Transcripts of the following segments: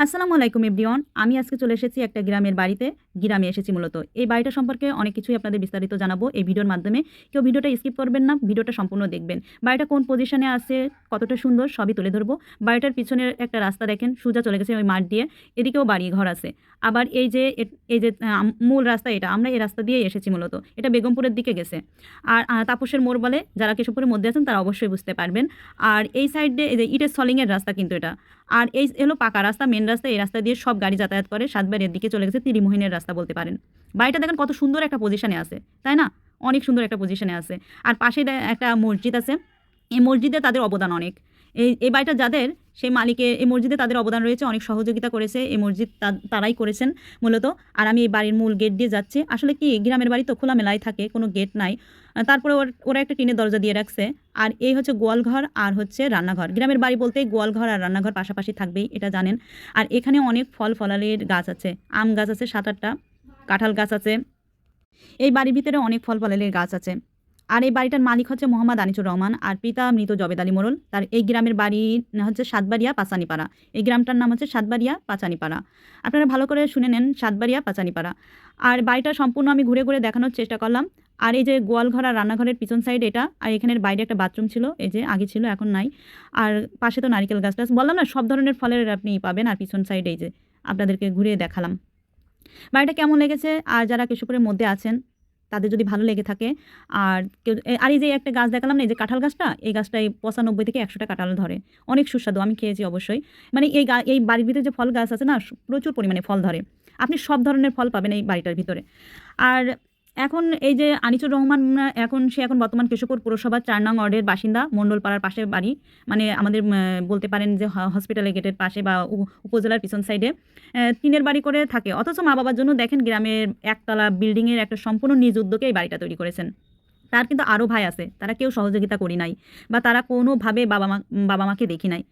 আসসালামু আলাইকুম এভরিওয়ান। আমি আজকে চলে এসেছি একটা গ্রামের বাড়িতে। গ্রামে এসেছি মূলত। এই বাড়িটা সম্পর্কে অনেক কিছুই আপনাদের বিস্তারিত জানাব এই ভিডিওর মাধ্যমে। কেউ ভিডিওটা স্কিপ করবেন না, ভিডিওটা সম্পূর্ণ দেখবেন। বাড়িটা কোন পজিশনে আছে? কতটা সুন্দর সবই তুলে ধরবো। বাড়িটার পিছনের একটা রাস্তা দেখেন, সোজা চলে গেছে ওই মাঠ দিয়ে, এদিকেও বাড়ি ঘর আছে। আবার এই যে এই যে মূল রাস্তা এটা, আমরা এই রাস্তা দিয়ে এসেছি মূলত। এটা বেগমপুরের দিকে গেছে। আর তাপসের মোড় বলে, যারা কেশবপুরের মধ্যে আছেন তারা অবশ্যই বুঝতে পারবেন। আর এই সাইডে এই যে ইটের সলিংয়ের রাস্তা কিন্তু এটা। আর এই হলো পাকা রাস্তা মেন রাস্তা, এই রাস্তা দিয়ে সব গাড়ি যাতায়াত করে। সাতবাড়ির দিকে চলে গেছে তিরিমোহিনের রাস্তা বলতে পারেন। বাড়িটা দেখেন কত সুন্দর একটা পজিশনে আছে, তাই না? অনেক সুন্দর একটা পজিশনে আছে। আর পাশে একটা মসজিদ আছে। এই মসজিদে তাদের অবদান অনেক। এই এই বাড়িটা যাদের, সেই মালিকের এই মসজিদে তাদের অবদান রয়েছে, অনেক সহযোগিতা করেছে, এই মসজিদ তারাই করেছেন মূলত। আর আমি এই বাড়ির মূল গেট দিয়ে যাচ্ছি। আসলে কি, গ্রামের বাড়ি তো খোলামেলায় থাকে, কোনো গেট নাই। তারপরে ওরা একটা টিনের দরজা দিয়ে রাখছে। আর এই হচ্ছে গোয়ালঘর, আর হচ্ছে রান্নাঘর। গ্রামের বাড়ি বলতে গোয়ালঘর আর রান্নাঘর পাশাপাশি থাকবেই, এটা জানেন। আর এখানে অনেক ফল ফলালির গাছ আছে, আম গাছ আছে, সাত আটটা কাঁঠাল গাছ আছে। এই বাড়ির ভিতরে অনেক ফল ফলালির গাছ আছে। আর এই বাড়িটার মালিক হচ্ছে মোহাম্মদ আনিসুর রহমান আর পিতা মৃত জবেদ আলী মোড়ল। তার এই গ্রামের বাড়ি হচ্ছে সাতবাড়িয়া পাচানিপাড়া। এই গ্রামটার নাম হচ্ছে সাতবাড়িয়া পাচানিপাড়া। আপনারা ভালো করে শুনে নেন সাতবাড়িয়া পাচানিপাড়া। আর বাড়িটা সম্পূর্ণ আমি ঘুরে ঘুরে দেখানোর চেষ্টা করলাম। আর এই যে গোয়ালঘর আর রান্নাঘরের পিছন সাইড এটা, আর এখানের বাইরে একটা বাথরুম ছিল, এই যে আগে ছিল, এখন নাই। আর পাশে তো নারিকেল গাছ। টাছ বললাম না, সব ধরনের ফলের আপনি পাবেন। আর পিছন সাইড এই যে, আপনাদেরকে ঘুরে দেখালাম। বাড়িটা কেমন লেগেছে? আর যারা কেশবপুরের মধ্যে আছেন তাদের যদি ভালো লেগে থাকে। আর কেউ আর এই যে একটা গাছ দেখালাম না, এই যে কাঁঠাল গাছটা, এই গাছটা এই পঁচানব্বই থেকে একশোটা কাঁঠাল ধরে। অনেক সুস্বাদু, আমি খেয়েছি অবশ্যই। মানে এই গা, এই বাড়ির ভিতরে যে ফল গাছ আছে না প্রচুর পরিমাণে ফল ধরে। আপনি সব ধরনের ফল পাবেন এই বাড়িটার ভিতরে। আর এখন এই যে আনিসুর রহমান এখন, সে এখন বর্তমান কেশবপুর পুরসভার চার নং ওয়ার্ডের বাসিন্দা, মণ্ডলপাড়ার পাশে বাড়ি। মানে আমাদের বলতে পারেন যে হসপিটালের গেটের পাশে বা উপজেলার পিছন সাইডে টিনের বাড়ি করে থাকে। অথচ মা বাবার জন্য দেখেন, গ্রামের একতলা বিল্ডিংয়ের একটা সম্পূর্ণ নিজ উদ্যোগে এই বাড়িটা তৈরি করেছেন। তার কিন্তু আরও ভাই আছে, তারা কেউ সহযোগিতা করি নাই বা তারা কোনোভাবে বাবা মা বাবা মাকে দেখি নাই।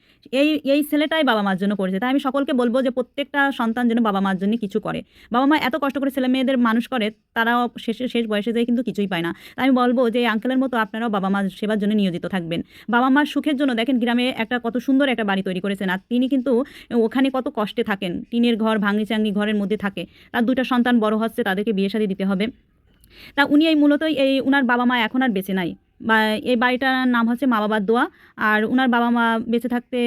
এই এই ছেলেটাই বাবা মার জন্য করেছে। তাই আমি সকলকে বলব যে প্রত্যেকটা সন্তান যেন বাবা মার জন্য কিছু করে। বাবা মা এত কষ্ট করে ছেলে মেয়েদের মানুষ করে, তারাও শেষে, শেষ বয়সে যেয়ে কিন্তু কিছুই পায় না। তাই আমি বলব যে আঙ্কেলের মতো আপনারাও বাবা মার সেবার জন্য নিয়োজিত থাকবেন। বাবা মার সুখের জন্য দেখেন গ্রামে একটা কত সুন্দর একটা বাড়ি তৈরি করেছেন আর তিনি কিন্তু ওখানে কত কষ্টে থাকেন। টিনের ঘর ভাঙি চাঙ্গি ঘরের মধ্যে থাকে। তার দুইটা সন্তান বড় হচ্ছে, তাদেরকে বিয়ে শাদী দিতে হবে। তা উনি এই মূলত এই উনার বাবা মা এখন আর বেঁচে নাই। এই বাড়িটার নাম হচ্ছে মা বাবার দোয়া। আর ওনার বাবা মা বেঁচে থাকতে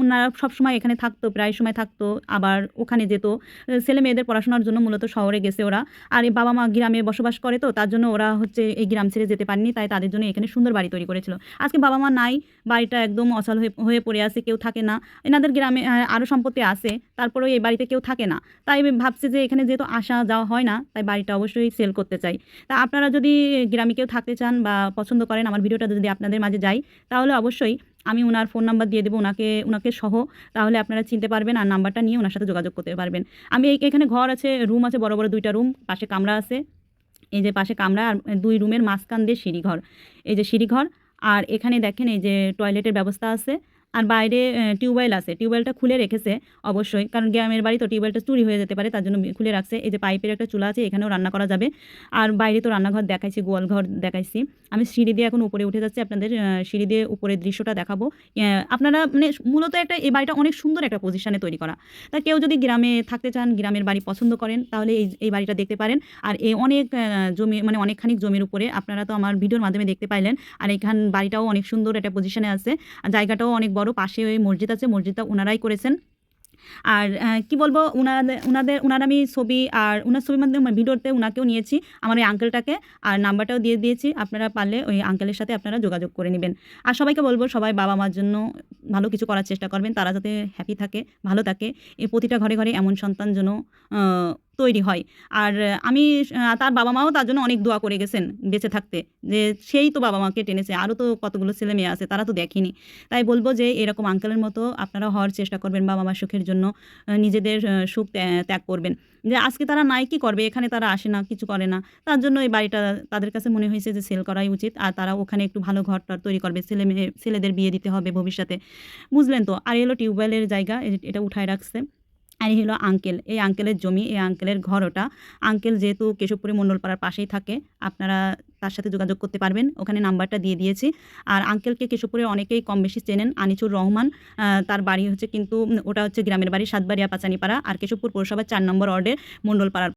ওনারা সবসময় এখানে থাকতো, প্রায় সময় থাকতো, আবার ওখানে যেত। ছেলে মেয়েদের পড়াশোনার জন্য মূলত শহরে গেছে ওরা। আর এই বাবা মা গ্রামে বসবাস করে তো, তার জন্য ওরা হচ্ছে এই গ্রাম ছেড়ে যেতে পারেনি, তাই তাদের জন্য এখানে সুন্দর বাড়ি তৈরি করেছিল। আজকে বাবা মা নাই, বাড়িটা একদম অচল হয়ে পড়ে আছে, কেউ থাকে না। এনাদের গ্রামে আরও সম্পত্তি আছে, তারপরেও এই বাড়িতে কেউ থাকে না। তাই ভাবছি যে এখানে যেহেতু আসা যাওয়া হয় না, তাই বাড়িটা অবশ্যই সেল করতে চাই। তা আপনারা যদি গ্রামে কেউ থাকতে চান বা পছন্দ করেন, আমার ভিডিওটা যদি আপনাদের মাঝে যাই তাহলে অবশ্যই আমি ওনার ফোন নাম্বার দিয়ে দেবো ওনাকে ওনাকে সহ। তাহলে আপনারা চিনতে পারবেন আর নাম্বারটা নিয়ে ওনার সাথে যোগাযোগ করতে পারবেন। আমি এখানে ঘর আছে, রুম আছে, বড় বড় দুইটা রুম, পাশে কামরা আছে। এই যে পাশে কামরা আর দুই রুমের মাঝখান দিয়ে সিঁড়িঘর। এই যে সিঁড়িঘর, আর এখানে দেখেন এই যে টয়লেটের ব্যবস্থা আছে। আর বাইরে টিউবওয়েল আছে। টিউবওয়েলটা খুলে রেখেছে অবশ্যই, কারণ গ্রামের বাড়ি তো টিউবওয়েলটা চুরি হয়ে যেতে পারে, তার জন্য খুলে রাখছে। এই যে পাইপের একটা চুলা আছে, এখানেও রান্না করা যাবে। আর বাইরে তো রান্নাঘর দেখাইছি গোয়াল ঘর দেখাইছি। আমি সিঁড়ি দিয়ে এখন উপরে উঠে যাচ্ছি আপনাদের সিঁড়ি দিয়ে উপরের দৃশ্যটা দেখাবো। আপনারা মানে মূলত একটা এই বাড়িটা অনেক সুন্দর একটা পজিশনে তৈরি করা। তা কেউ যদি গ্রামে থাকতে চান, গ্রামের বাড়ি পছন্দ করেন, তাহলে এই এই বাড়িটা দেখতে পারেন। আর এই অনেক জমি মানে অনেকখানি জমির উপরে আপনারা তো আমার ভিডিওর মাধ্যমে দেখতে পাইলেন। আর এখান বাড়িটাও অনেক সুন্দর একটা পজিশনে আছে। আর জায়গাটাও অনেক বড় পাশে ওই মসজিদ আছে, মসজিদটা ওনারাই করেছেন। আর কি বলব ওনাদের ওনাদের উনার আমি ছবি আর ওনার ছবির মাধ্যমে ভিডিওতে ওনাকেও নিয়েছি, আমার ওই আঙ্কেলটাকে আর নাম্বারটাও দিয়ে দিয়েছি, আপনারা পারলে ওই আঙ্কেলের সাথে আপনারা যোগাযোগ করে নেবেন। আর সবাইকে বলব, সবাই বাবা মার জন্য ভালো কিছু করার চেষ্টা করবেন, তারা যাতে হ্যাপি থাকে, ভালো থাকে। এই প্রতিটা ঘরে ঘরে এমন সন্তান যেন তৈরি হয়। আর আমি তার বাবা মাও তার জন্য অনেক দোয়া করে গেছেন বেঁচে থাকতে। যে সেই তো বাবা মাকে টেনেছে আরও তো কতগুলো ছেলে মেয়ে আছে, তারা তো দেখেনি। তাই বলব যে এরকম আঙ্কেলের মতো আপনারা হওয়ার চেষ্টা করবেন বাবা মার সুখের জন্য নিজেদের সুখ ত্যা- ত্যাগ করবেন। যে আজকে তারা নাই, কি করবে? এখানে তারা আসে না, কিছু করে না। তার জন্য এই বাড়িটা তাদের কাছে মনে হয়েছে যে সেল করাই উচিত। আর তারা ওখানে একটু ভালো ঘর টর তৈরি করবে ছেলে মেয়ে ছেলেদের বিয়ে দিতে হবে ভবিষ্যতে। বুঝলেন তো? আর এলো টিউবওয়েলের জায়গা এটা উঠায় রাখছে। আর এই হলো আঙ্কেল এই আঙ্কেলের জমি, এই আঙ্কেলের ঘর ওটা। আঙ্কেল যেহেতু কেশবপুরে মণ্ডলপাড়ার পাশেই থাকে, আপনারা তার সাথে যোগাযোগ করতে পারবেন। ওখানে নাম্বারটা দিয়ে দিয়েছি। আর আঙ্কেলকে কেশবপুরে অনেকেই কম বেশি চেনেন আনিচুর রহমান। তার বাড়ি হচ্ছে কিন্তু, ওটা হচ্ছে গ্রামের বাড়ি, সাতবাড়িয়া পাচানিপাড়া। আর কেশবপুর পৌরসভার চার নম্বর অর্ডের মণ্ডলপাড়ার